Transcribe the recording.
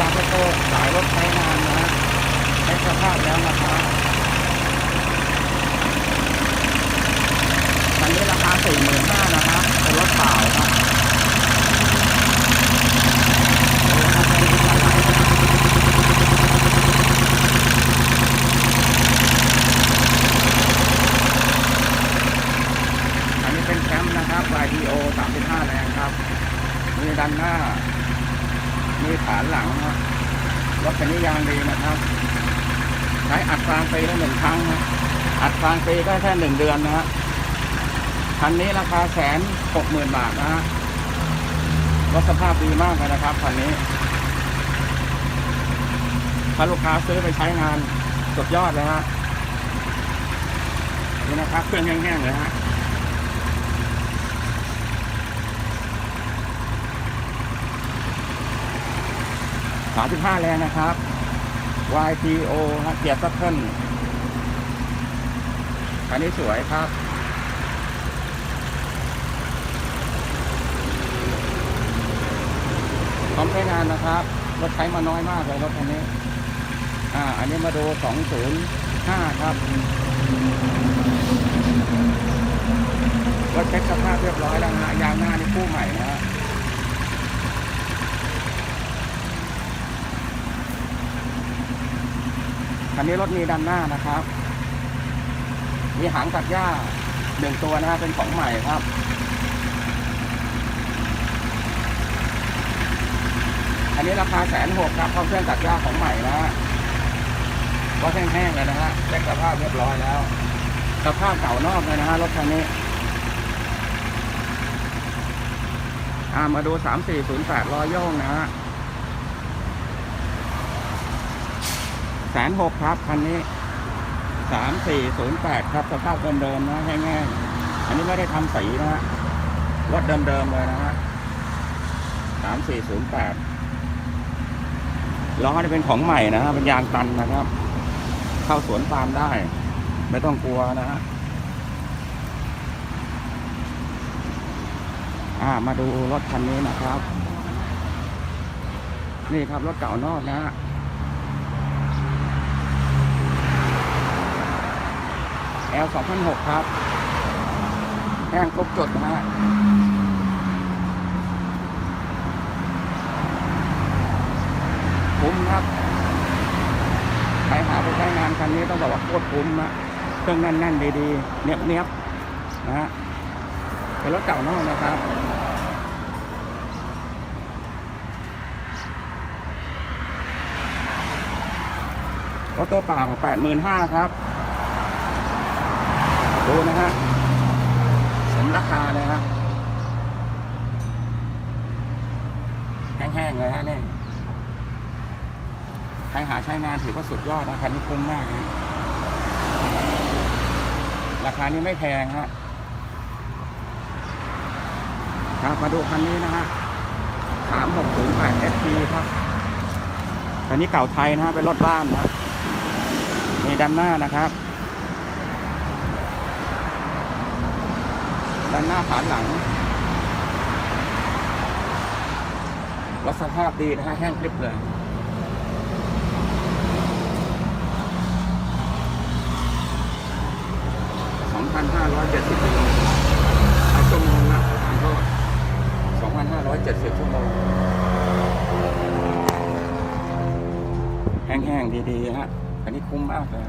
การรถโตขายรถใช้งานนะใช้สภาพแล้วนะครับตอนนี้ราคาสี่หมื่นห้า มีฐานหลังคันนี้ยางดีนะครับ ใช้อัดฟางปีละหนึ่งครั้งนะอัดฟางปีก็แค่หนึ่งเดือนนะฮะคันนี้ราคาแสนหกหมื่นบาทนะฮะรถสภาพดีมากเลยนะครับคันนี้ถ้าลูกค้าซื้อไปใช้งานสุดยอดเลยฮะนี่นะครับเครื่องแห้งๆเลยฮะ สามสิบห้าแรงนะครับ YTO เกียร์ซัตเทิลคันนี้สวยครับพร้อมใช้งานนะครับ รถใช้มาน้อยมากเลยรถคันนี้ อ่า อันนี้มาดู 205 ครับรถเช็คสภาพเรียบร้อยแล้วนะฮะยางหน้านี่คู่ใหม่นะฮะ คันนี้รถมีด้านหน้านะครับ มีหางตัดหญ้าหนึ่งตัวนะฮะเป็นของใหม่ครับอันนี้ราคาแสนหกครับพร้อมเครื่องตัดหญ้าของใหม่นะฮะก็แห้งๆเลยนะฮะเช็คสภาพเรียบร้อยแล้วสภาพเก่านอกเลยนะฮะรถคันนี้อ่ามาดูสามสี่ศูนย์แปดรอยย่งนะฮะ แสนหกครับคันนี้สามสี่ศูนย์แปดครับสภาพเดิมๆนะแห้งๆอันนี้ไม่ได้ทำสีนะฮะรถเดิมๆเลยนะฮะสามสี่ศูนย์แปดล้อนี่เป็นของใหม่นะฮะเป็นยางตันนะครับ เข้าสวนปาล์มได้ ไม่ต้องกลัวนะฮะอ่ามาดูรถคันนี้นะครับ นี่ครับรถเก่านอกนะฮะ L 2 0 0ครับ แห้งครบจดนะฮะคุ้มครับ ใครหาไปใช้งานคันนี้ต้องบอกว่าโคตรคุ้มนะเครื่องแน่นๆดีๆ เนียบๆนะฮะเป็นรถเก่านอกนะครับรถตัวเปล่าแปดหมื่นห้าครับ ดูนะฮะสมราคาเลยฮะแห้งๆเลยฮะนี่ใครหาใช้งานถือว่าสุดยอดนะคันนี้คุ้มมากนะราคานี้ไม่แพงฮะครับมาดูคันนี้นะฮะสามหกศูนย์แปดเอสครับคันนี้เก่าไทยนะฮะเป็นรถบ้านนะมีด้านหน้านะครับ ด้านหน้าฐานหลังรถสภาพดีนะฮะแห้งกริบเลย2,570กิโลเอาชั่วโมงนะทางโทษ2,570ชั่วโมงแห้งๆดีๆฮะอันนี้คุ้มมากเลย